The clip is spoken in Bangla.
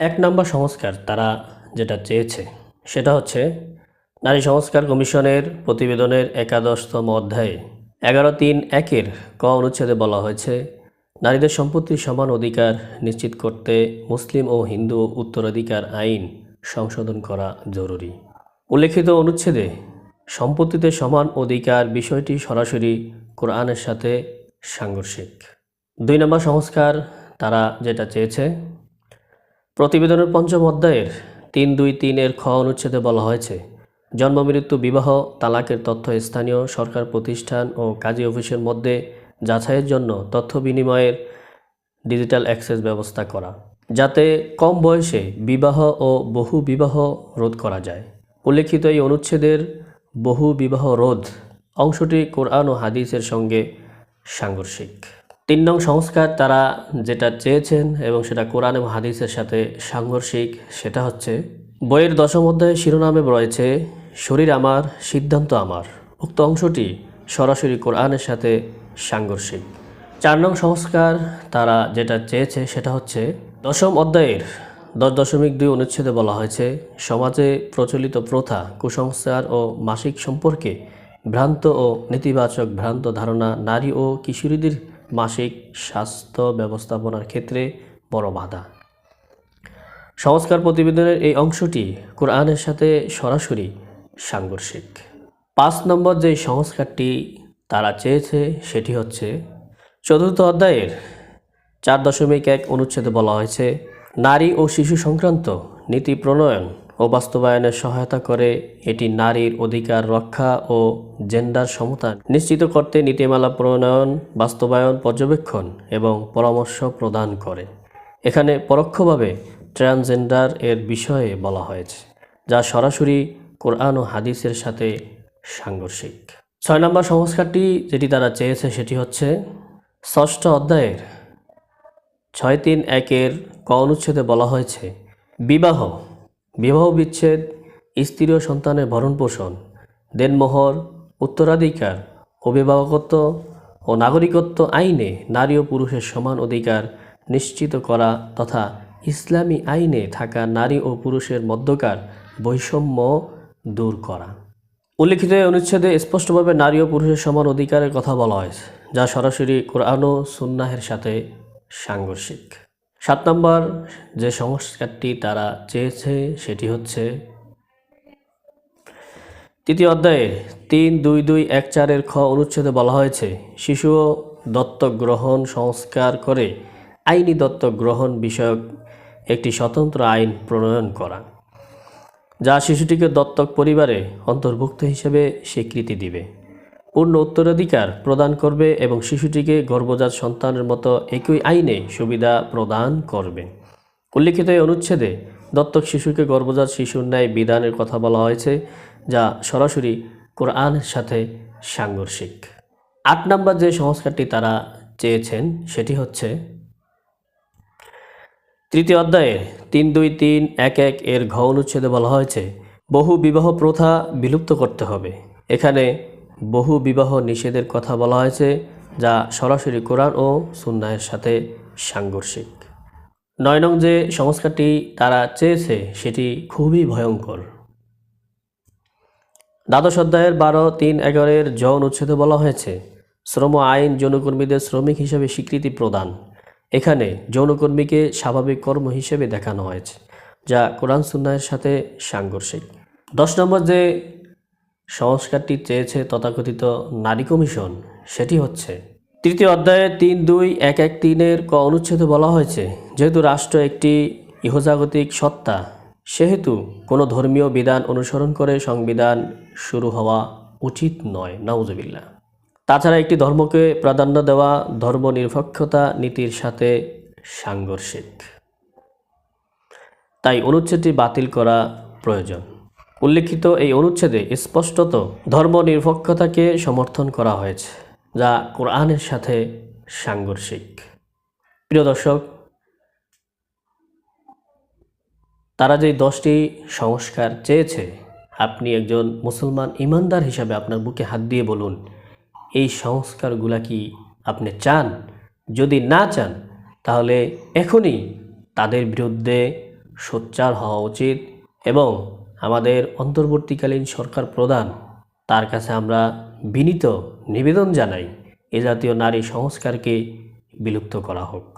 এক নম্বর সংস্কার তারা যেটা চেয়েছে, সেটা হচ্ছে নারী সংস্কার কমিশনের প্রতিবেদনের একাদশতম অধ্যায়ে এগারো তিন একের ক অনুচ্ছেদে বলা হয়েছে, নারীদের সম্পত্তির সমান অধিকার নিশ্চিত করতে মুসলিম ও হিন্দু উত্তরাধিকার আইন সংশোধন করা জরুরি। উল্লেখিত অনুচ্ছেদে সম্পত্তিতে সমান অধিকার বিষয়টি সরাসরি কোরআনের সাথে সাংঘর্ষিক। দুই নম্বর সংস্কার তারা যেটা চেয়েছে প্রতিবেদনের পঞ্চম অধ্যায়ের তিন দুই তিনের খ অনুচ্ছেদে বলা হয়েছে জন্মমৃত্যু বিবাহ, তালাকের তথ্য স্থানীয় সরকার প্রতিষ্ঠান ও কাজী অফিসের মধ্যে যাচাইয়ের জন্য তথ্য বিনিময়ের ডিজিটাল অ্যাক্সেস ব্যবস্থা করা, যাতে কম বয়সে বিবাহ ও বহু বিবাহ রোধ করা যায়। উল্লেখিত এই অনুচ্ছেদের বহু বিবাহ রোধ অংশটি কোরআন ও হাদিসের সঙ্গে সাংঘর্ষিক। তিন নং সংস্কার, তারা যেটা চেয়েছেন এবং সেটা কোরআন এবং হাদিসের সাথে সাংঘর্ষিক, সেটা হচ্ছে, বইয়ের দশম অধ্যায়ে শিরোনামে রয়েছে, শরীর আমার, সিদ্ধান্ত আমার। উক্ত অংশটি সরাসরি কোরআনের সাথে সাংঘর্ষিক। চার নং সংস্কার, তারা যেটা চেয়েছে, সেটা হচ্ছে, দশম অধ্যায়ের দশ দশমিক দুই অনুচ্ছেদে বলা হয়েছে, সমাজে প্রচলিত প্রথা, কুসংস্কার ও মাসিক সম্পর্কে ভ্রান্ত ও নেতিবাচক ভ্রান্ত ধারণা নারী ও কিশোরীদের মাসিক স্বাস্থ্য ব্যবস্থাপনার ক্ষেত্রে বড় বাধা। সংস্কার প্রতিবেদনের এই অংশটি কোরআনের সাথে সরাসরি সাংঘর্ষিক। পাঁচ নম্বর যে সংস্কারটি তারা চেয়েছে সেটি হচ্ছে, চতুর্থ অধ্যায়ের চার দশমিক এক অনুচ্ছেদে বলা হয়েছে, নারী ও শিশু সংক্রান্ত নীতি প্রণয়ন ও বাস্তবায়নে সহায়তা করে এটি নারীর অধিকার রক্ষা ও জেন্ডার সমতা নিশ্চিত করতে নীতিমালা প্রণয়ন, বাস্তবায়ন পর্যবেক্ষণ এবং পরামর্শ প্রদান করে। এখানে পরোক্ষভাবে ট্রান্সজেন্ডার এর বিষয়ে বলা হয়েছে, যা সরাসরি কোরআন ও হাদিসের সাথে সাংঘর্ষিক। ছয় নম্বর সংস্কারটি যেটি তারা চেয়েছে সেটি হচ্ছে, ষষ্ঠ অধ্যায়ের ছয় তিন একের ক অনুচ্ছেদে বলা হয়েছে, বিবাহ বিবাহ বিচ্ছেদ স্ত্রী ও সন্তানের ভরণ পোষণ দেনমোহর, উত্তরাধিকার, অভিভাবকত্ব ও নাগরিকত্ব আইনে নারী ও পুরুষের সমান অধিকার নিশ্চিত করা তথা ইসলামী আইনে থাকা নারী ও পুরুষের মধ্যকার বৈষম্য দূর করা। উল্লিখিত অনুচ্ছেদে স্পষ্টভাবে নারী ও পুরুষের সমান অধিকারের কথা বলা হয়েছে, যা সরাসরি কোরআন ও সুন্নাহের সাথে সাংঘর্ষিক। সাত নম্বর যে সংস্কারটি তারা চেয়েছে, সেটি হচ্ছে তৃতীয় অধ্যায়ে তিন, দুই দুই, এক, চারের খ অনুচ্ছেদে বলা হয়েছে, শিশু দত্তক গ্রহণ সংস্কার করে আইনি দত্তক গ্রহণ বিষয়ক একটি স্বতন্ত্র আইন প্রণয়ন করা, যা শিশুটিকে দত্তক পরিবারে অন্তর্ভুক্ত হিসেবে স্বীকৃতি দিবে। পূর্ণ উত্তরাধিকার প্রদান করবে এবং শিশুটিকে গর্ভজাত সন্তানের মতো একই আইনে সুবিধা প্রদান করবে। উল্লিখিত এই অনুচ্ছেদে দত্তক শিশুকে গর্ভজাত শিশুর ন্যায় বিধানের কথা বলা হয়েছে, যা সরাসরি কোরআনের সাথে সাংঘর্ষিক। আট নম্বর যে সংস্কারটি তারা চেয়েছেন, সেটি হচ্ছে তৃতীয় অধ্যায়ে তিন দুই তিন এক এক এর ঘ অনুচ্ছেদে বলা হয়েছে, বহু বিবাহ প্রথা বিলুপ্ত করতে হবে। এখানে বহু বিবাহ নিষেধের কথা বলা হয়েছে, যা সরাসরি কোরআন ও সুন্নাহের সাথে সাংঘর্ষিক। নয় নং যে সংস্কারটি তারা চেয়েছে, সেটি খুবই ভয়ঙ্কর। দ্বাদশ অধ্যায়ের বারো, তিন, এগারোর জ অনুচ্ছেদে বলা হয়েছে, শ্রম আইন যৌনকর্মীদের শ্রমিক হিসেবে স্বীকৃতি প্রদান। এখানে যৌনকর্মীকে স্বাভাবিক কর্ম হিসেবে দেখানো হয়েছে, যা কোরআন সুন্নাহের সাথে সাংঘর্ষিক। দশ নম্বর যে সংস্কারটি চেয়েছে তথাকথিত নারী কমিশন, সেটি হচ্ছে, তৃতীয় অধ্যায়ে তিন দুই এক এক তিনের ক অনুচ্ছেদে বলা হয়েছে, যেহেতু রাষ্ট্র একটি ইহজাগতিক সত্তা, সেহেতু কোনো ধর্মীয় বিধান অনুসরণ করে সংবিধান শুরু হওয়া উচিত নয়। নাউজবিল্লা তাছাড়া একটি ধর্মকে প্রাধান্য দেওয়া ধর্মনিরপেক্ষতা নীতির সাথে সাংঘর্ষিক। তাই অনুচ্ছেদটি বাতিল করা প্রয়োজন। উল্লেখিত এই অনুচ্ছেদে স্পষ্টত ধর্মনিরপেক্ষতাকে সমর্থন করা হয়েছে, যা কোরআনের সাথে সাংঘর্ষিক। প্রিয় দর্শক, তারা যে দশটি সংস্কার চেয়েছে, আপনি একজন মুসলমান ইমানদার হিসাবে আপনার বুকে হাত দিয়ে বলুন, এই সংস্কারগুলা কি আপনি চান? যদি না চান, তাহলে এখনই তাদের বিরুদ্ধে সোচ্চার হওয়া উচিত এবং আমাদের অন্তর্বর্তীকালীন সরকার প্রধান, তার কাছে আমরা বিনীত নিবেদন জানাই, এ জাতীয় নারী সংস্কারকে বিলুপ্ত করা হোক।